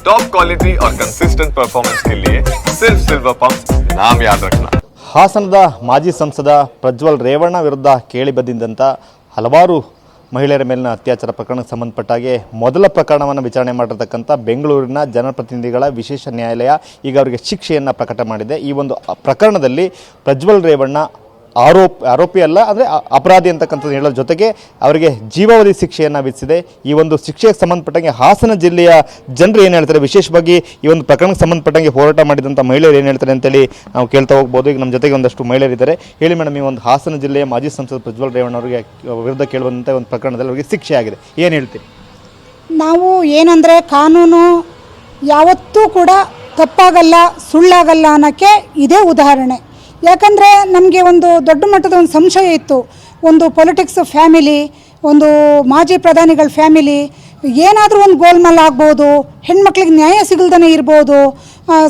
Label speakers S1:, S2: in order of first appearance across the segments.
S1: Top quality और consistent performance के लिए सिर्फ सिल्वर पंप नाम याद रखना
S2: ಹಾಸನದ ಮಾಜಿ ಸಂಸದ ಪ್ರಜ್ವಲ್ ರೇವಣ್ಣ ವಿರುದ್ಧ ಕೇಳಿಬಂದಿದ್ದಂಥ ಹಲವಾರು ಮಹಿಳೆಯರ ಮೇಲಿನ ಅತ್ಯಾಚಾರ ಪ್ರಕರಣಕ್ಕೆ ಸಂಬಂಧಪಟ್ಟ ಹಾಗೆ ಮೊದಲ ಪ್ರಕರಣವನ್ನು ವಿಚಾರಣೆ ಮಾಡಿರ್ತಕ್ಕಂಥ ಬೆಂಗಳೂರಿನ ಜನಪ್ರತಿನಿಧಿಗಳ ವಿಶೇಷ ನ್ಯಾಯಾಲಯ ಈಗ ಅವರಿಗೆ ಶಿಕ್ಷೆಯನ್ನು ಪ್ರಕಟ ಮಾಡಿದೆ ಈ ಒಂದು ಪ್ರಕರಣದಲ್ಲಿ ಪ್ರಜ್ವಲ್ ರೇವಣ್ಣ ಆರೋಪ, ಆರೋಪಿ ಅಲ್ಲ, ಅಂದರೆ ಅಪರಾಧಿ ಅಂತಕ್ಕಂಥದ್ದು ಹೇಳೋದ್ರ ಜೊತೆಗೆ ಅವರಿಗೆ ಜೀವಾವಧಿ ಶಿಕ್ಷೆಯನ್ನು ವಿಧಿಸಿದೆ. ಈ ಒಂದು ಶಿಕ್ಷೆಗೆ ಸಂಬಂಧಪಟ್ಟಂಗೆ ಹಾಸನ ಜಿಲ್ಲೆಯ ಜನರು ಏನು ಹೇಳ್ತಾರೆ, ವಿಶೇಷವಾಗಿ ಈ ಒಂದು ಪ್ರಕರಣಕ್ಕೆ ಸಂಬಂಧಪಟ್ಟಂಗೆ ಹೋರಾಟ ಮಾಡಿದಂಥ ಮಹಿಳೆಯರು ಏನು ಹೇಳ್ತಾರೆ ಅಂತೇಳಿ ನಾವು ಕೇಳ್ತಾ ಹೋಗ್ಬೋದು. ಈಗ ನಮ್ಮ ಜೊತೆಗೆ ಒಂದಷ್ಟು ಮಹಿಳೆಯರಿದ್ದಾರೆ. ಹೇಳಿ ಮೇಡಮ್, ಈ ಒಂದು ಹಾಸನ ಜಿಲ್ಲೆಯ ಮಾಜಿ ಸಂಸದ ಪ್ರಜ್ವಲ್ ರೇವಣ್ಣ ಅವರಿಗೆ ವಿರುದ್ಧ ಕೇಳುವಂಥ ಒಂದು ಪ್ರಕರಣದಲ್ಲಿ ಅವರಿಗೆ ಶಿಕ್ಷೆ ಆಗಿದೆ. ಏನು ಹೇಳ್ತೀರಿ?
S3: ನಾವು ಏನಂದರೆ ಕಾನೂನು ಯಾವತ್ತೂ ಕೂಡ ತಪ್ಪಾಗಲ್ಲ, ಸುಳ್ಳಾಗಲ್ಲ ಅನ್ನೋಕ್ಕೆ ಇದೇ ಉದಾಹರಣೆ. ಯಾಕಂದರೆ ನಮಗೆ ಒಂದು ದೊಡ್ಡ ಮಟ್ಟದ ಒಂದು ಸಂಶಯ ಇತ್ತು. ಒಂದು ಪೊಲಿಟಿಕ್ಸ್ ಫ್ಯಾಮಿಲಿ ಒಂದು ಮಾಜಿ ಪ್ರಧಾನಿಗಳ ಫ್ಯಾಮಿಲಿ ಏನಾದರೂ ಒಂದು ಗೋಲ್ಮಾಲ್ ಆಗ್ಬೋದು, ಹೆಣ್ಮಕ್ಳಿಗೆ ನ್ಯಾಯ ಸಿಗಲ್ದೇ ಇರ್ಬೋದು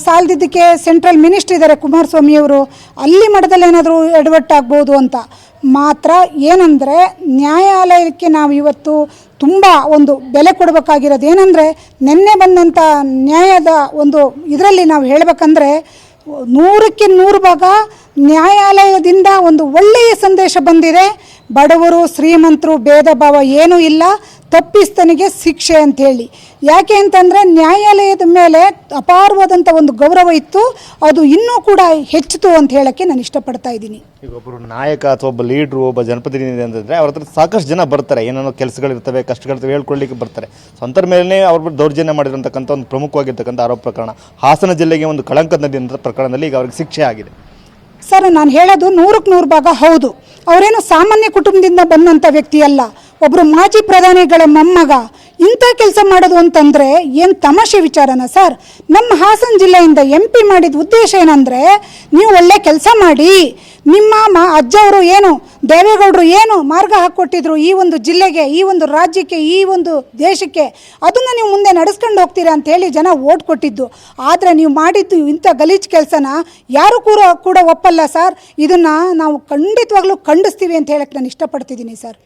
S3: ಸಾಲದಿದ್ದಕ್ಕೆ ಸೆಂಟ್ರಲ್ ಮಿನಿಸ್ಟ್ರ್ ಇದ್ದಾರೆ ಕುಮಾರಸ್ವಾಮಿಯವರು ಅಲ್ಲಿ ಮಟ್ಟದಲ್ಲಿ ಏನಾದರೂ ಎಡವಟ್ಟಾಗ್ಬೋದು ಅಂತ. ಮಾತ್ರ ಏನಂದರೆ, ನ್ಯಾಯಾಲಯಕ್ಕೆ ನಾವು ಇವತ್ತು ತುಂಬ ಒಂದು ಬೆಲೆ ಕೊಡಬೇಕಾಗಿರೋದು ಏನಂದರೆ, ನಿನ್ನೆ ಬಂದಂಥ ನ್ಯಾಯದ ಒಂದು ಇದರಲ್ಲಿ ನಾವು ಹೇಳಬೇಕಂದ್ರೆ ನೂರಕ್ಕೆ ನೂರು ಭಾಗ ನ್ಯಾಯಾಲಯದಿಂದ ಒಂದು ಒಳ್ಳೆಯ ಸಂದೇಶ ಬಂದಿದೆ. ಬಡವರು ಶ್ರೀಮಂತರು ಭೇದ ಭಾವ ಏನೂ ಇಲ್ಲ. ತಪ್ಪಿಸ್ತನಿಗೆ ಶಿಕ್ಷೆ ಅಂಥೇಳಿ ಯಾಕೆ ಅಂತಂದರೆ ನ್ಯಾಯಾಲಯದ ಮೇಲೆ ಅಪಾರವಾದಂಥ ಒಂದು ಗೌರವ ಇತ್ತು ಅದು ಇನ್ನೂ ಕೂಡ ಹೆಚ್ಚಿತು ಅಂತ ಹೇಳೋಕ್ಕೆ ನಾನು ಇಷ್ಟಪಡ್ತಾ ಇದ್ದೀನಿ.
S2: ಈಗ ಒಬ್ಬರು ನಾಯಕ ಅಥವಾ ಒಬ್ಬ ಲೀಡ್ರು ಒಬ್ಬ ಜನಪ್ರತಿನಿಧಿ ಅಂತಂದರೆ ಅವ್ರ ಹತ್ರ ಸಾಕಷ್ಟು ಜನ ಬರ್ತಾರೆ ಏನೇನೋ ಕೆಲಸಗಳಿರ್ತವೆ ಕಷ್ಟಗಳಿರ್ತವೆ ಹೇಳ್ಕೊಳ್ಳಿಕ್ಕೆ ಬರ್ತಾರೆ. ಸ್ವಂತರ ಮೇಲೆ ಅವ್ರ ದೌರ್ಜನ್ಯ ಮಾಡಿರ್ತಕ್ಕಂಥ ಒಂದು ಪ್ರಮುಖವಾಗಿರ್ತಕ್ಕಂಥ ಆರೋಪ ಪ್ರಕರಣ. ಹಾಸನ ಜಿಲ್ಲೆಗೆ ಒಂದು ಕಳಂಕ ನದಿಯಂಥ ಪ್ರಕರಣದಲ್ಲಿ ಈಗ ಅವ್ರಿಗೆ ಶಿಕ್ಷೆ ಆಗಿದೆ.
S3: ಸರ್ ನಾನು ಹೇಳೋದು ನೂರಕ್ಕೆ ನೂರು ಭಾಗ ಹೌದು. ಅವರೇನು ಸಾಮಾನ್ಯ ಕುಟುಂಬದಿಂದ ಬಂದಂಥ ವ್ಯಕ್ತಿ ಅಲ್ಲ ಒಬ್ಬರು ಮಾಜಿ ಪ್ರಧಾನಿಗಳ ಮೊಮ್ಮಗ ಇಂಥ ಕೆಲಸ ಮಾಡೋದು ಅಂತಂದರೆ ಏನು ತಮಾಷೆ ವಿಚಾರನ ಸರ್? ನಮ್ಮ ಹಾಸನ ಜಿಲ್ಲೆಯಿಂದ ಎಂ ಪಿ ಮಾಡಿದ ಉದ್ದೇಶ ಏನಂದರೆ ನೀವು ಒಳ್ಳೆ ಕೆಲಸ ಮಾಡಿ, ನಿಮ್ಮ ಮ ಅಜ್ಜವರು ಏನು, ದೇವೇಗೌಡರು ಏನು ಮಾರ್ಗ ಹಾಕ್ಕೊಟ್ಟಿದ್ರು ಈ ಒಂದು ಜಿಲ್ಲೆಗೆ, ಈ ಒಂದು ರಾಜ್ಯಕ್ಕೆ, ಈ ಒಂದು ದೇಶಕ್ಕೆ, ಅದನ್ನು ನೀವು ಮುಂದೆ ನಡೆಸ್ಕೊಂಡು ಹೋಗ್ತೀರಾ ಅಂತ ಹೇಳಿ ಜನ ಓಟ್ ಕೊಟ್ಟಿದ್ದು. ಆದರೆ ನೀವು ಮಾಡಿದ್ದು ಇಂಥ ಗಲೀಜು ಕೆಲಸನ ಯಾರು ಕೂಡ ಕೂಡ ಒಪ್ಪಲ್ಲ ಸರ್. ಇದನ್ನು ನಾವು ಖಂಡಿತವಾಗ್ಲೂ ಖಂಡಿಸ್ತೀವಿ ಅಂತ ಹೇಳಕ್ಕೆ ನಾನು ಇಷ್ಟಪಡ್ತಿದ್ದೀನಿ ಸರ್.